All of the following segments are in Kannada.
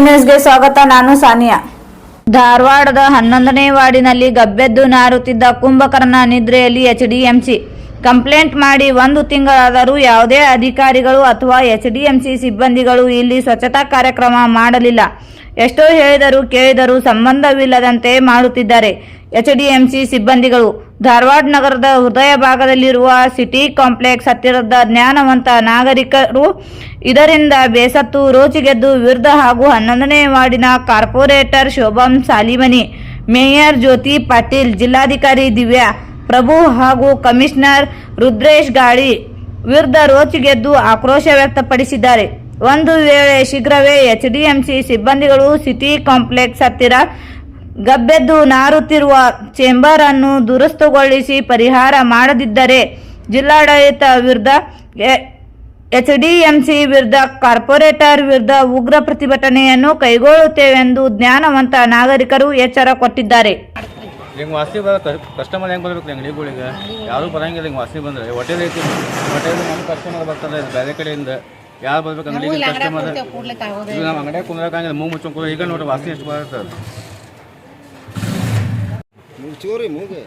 ನ್ಯೂಸ್ಗೆ ಸ್ವಾಗತ ನಾನು ಸಾನಿಯಾ. ಧಾರವಾಡದ ಹನ್ನೊಂದನೇ ವಾರ್ಡಿನಲ್ಲಿ ಗಬ್ಬೆದ್ದು ನಾರುತ್ತಿದ್ದ ಕುಂಭಕರ್ಣ ನಿದ್ರೆಯಲ್ಲಿ ಎಚ್ಡಿಎಂಸಿ ಕಂಪ್ಲೇಂಟ್ ಮಾಡಿ ಒಂದು ತಿಂಗಳಾದರೂ ಯಾವುದೇ ಅಧಿಕಾರಿಗಳು ಅಥವಾ ಎಚ್ಡಿಎಂಸಿ ಸಿಬ್ಬಂದಿಗಳು ಇಲ್ಲಿ ಸ್ವಚ್ಛತಾ ಕಾರ್ಯಕ್ರಮ ಮಾಡಲಿಲ್ಲ. ಎಷ್ಟೋ ಹೇಳಿದರೂ ಕೇಳಿದರೂ ಸಂಬಂಧವಿಲ್ಲದಂತೆ ಮಾಡುತ್ತಿದ್ದಾರೆ ಎಚ್ಡಿಎಂಸಿ ಸಿಬ್ಬಂದಿಗಳು. ಧಾರವಾಡ ನಗರದ ಹೃದಯ ಭಾಗದಲ್ಲಿರುವ ಸಿಟಿ ಕಾಂಪ್ಲೆಕ್ಸ್ ಹತ್ತಿರದ ಜ್ಞಾನವಂತ ನಾಗರಿಕರು ಇದರಿಂದ ಬೇಸತ್ತು ರೋಚಿಗೆದ್ದು ವಿರುದ್ಧ ಹಾಗೂ ಹನ್ನೊಂದನೇ ವಾರ್ಡಿನ ಕಾರ್ಪೊರೇಟರ್ ಶೋಭಂ ಸಾಲಿಮನಿ, ಮೇಯರ್ ಜ್ಯೋತಿ ಪಾಟೀಲ್, ಜಿಲ್ಲಾಧಿಕಾರಿ ದಿವ್ಯಾ ಪ್ರಭು ಹಾಗೂ ಕಮಿಷನರ್ ರುದ್ರೇಶ್ ಗಾಳಿ ವಿರುದ್ಧ ರೋಚಿಗೆದ್ದು ಆಕ್ರೋಶ ವ್ಯಕ್ತಪಡಿಸಿದ್ದಾರೆ. ಒಂದು ವೇಳೆ ಶೀಘ್ರವೇ ಎಚ್ಡಿಎಂಸಿ ಸಿಬ್ಬಂದಿಗಳು ಸಿಟಿ ಕಾಂಪ್ಲೆಕ್ಸ್ ಹತ್ತಿರ ಗಬ್ಬೆದ್ದು ನಾರುತ್ತಿರುವ ಚೇಂಬರ್ ಅನ್ನು ದುರಸ್ತುಗೊಳಿಸಿ ಪರಿಹಾರ ಮಾಡದಿದ್ದರೆ ಜಿಲ್ಲಾಡಳಿತ ವಿರುದ್ಧ ಎಚ್ಡಿಎಂಸಿ ವಿರುದ್ಧ ಕಾರ್ಪೊರೇಟರ್ ವಿರುದ್ಧ ಉಗ್ರ ಪ್ರತಿಭಟನೆಯನ್ನು ಕೈಗೊಳ್ಳುತ್ತೇವೆಂದು ಜ್ಞಾನವಂತ ನಾಗರಿಕರು ಎಚ್ಚರ ಕೊಟ್ಟಿದ್ದಾರೆ. ಹಿಂಗೆ ವಾಸಿ ಬರ ಕಸ್ಟಮರ್ ಹೆಂಗೆ ಬರ್ಬೇಕು ಅಂಗಡಿಗಳಿಗೆ ಯಾರು ಬರಂಗಿಲ್ಲ ಹಿಂಗೆ ವಾಸಿ ಬಂದರೆ. ಹೋಟೆಲ್ ಐತಿ ಹೋಟೆಲ್ ನಮ್ಮ ಕಸ್ಟಮರ್ ಬರ್ತಾರೆ ಬೇರೆ ಕಡೆಯಿಂದ. ಯಾರು ಬರ್ಬೇಕು ಅಂಗಡಿಗೆ ಕಸ್ಟಮರ್ ಈಗ ನಮ್ಮ ಅಂಗಡಿಯಾಗ ಕುಂದ್ರಕ್ಕಾಗಿಲ್ಲ ಮೂ ಮುಚ್ಚು ಈಗ ನೋಡಿ ವಾಸಿ ಎಷ್ಟು ಬರುತ್ತೆ ಚೂರಿ ಮೂಗೆ.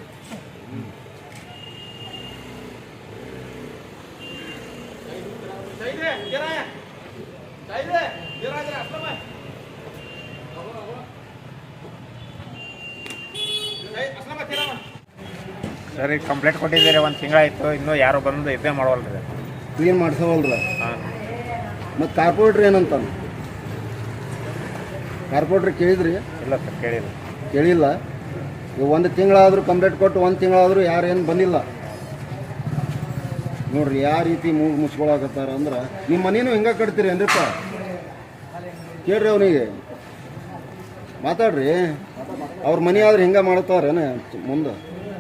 ಸರ್ ಈಗ ಕಂಪ್ಲೇಂಟ್ ಕೊಟ್ಟಿದ್ದೀರಿ ಒಂದು ತಿಂಗಳಾಯಿತು ಇನ್ನೂ ಯಾರು ಬಂದು ಇದೇ ಮಾಡವಲ್ರಿ. ಕ್ಲೀನ್ ಮಾಡ್ಸವಲ್ರ? ಹಾಂ. ಮತ್ತು ಕಾರ್ಪೊರೇಟ್ರ್ ಏನಂತ? ಕಾರ್ಪೊರೇಟ್ರ್ ಕೇಳಿದ್ರಿ? ಇಲ್ಲ ಸರ್ ಕೇಳಿಲ್ಲ. ಕೇಳಿಲ್ಲ. ಈಗ ಒಂದು ತಿಂಗಳಾದರೂ ಕಂಪ್ಲೇಂಟ್ ಕೊಟ್ಟು ಒಂದು ತಿಂಗಳಾದರೂ ಯಾರು ಏನು ಬಂದಿಲ್ಲ. ನೋಡ್ರಿ ಯಾವ ರೀತಿ ಮೂಗು ಮುಚ್ಕೊಳಕತ್ತಾರ ಅಂದ್ರೆ ನಿಮ್ಮ ಮನೇನು ಹಿಂಗೆ ಕಟ್ತೀರಿ ಏನ್ರಿಪ್ಪ ಕೇಳ್ರಿ ಅವನಿಗೆ. ಮಾತಾಡ್ರಿ. ಅವ್ರ ಮನೆ ಆದ್ರೆ ಹಿಂಗೆ ಮಾಡ್ತಾರೇನ ಮುಂದೆ?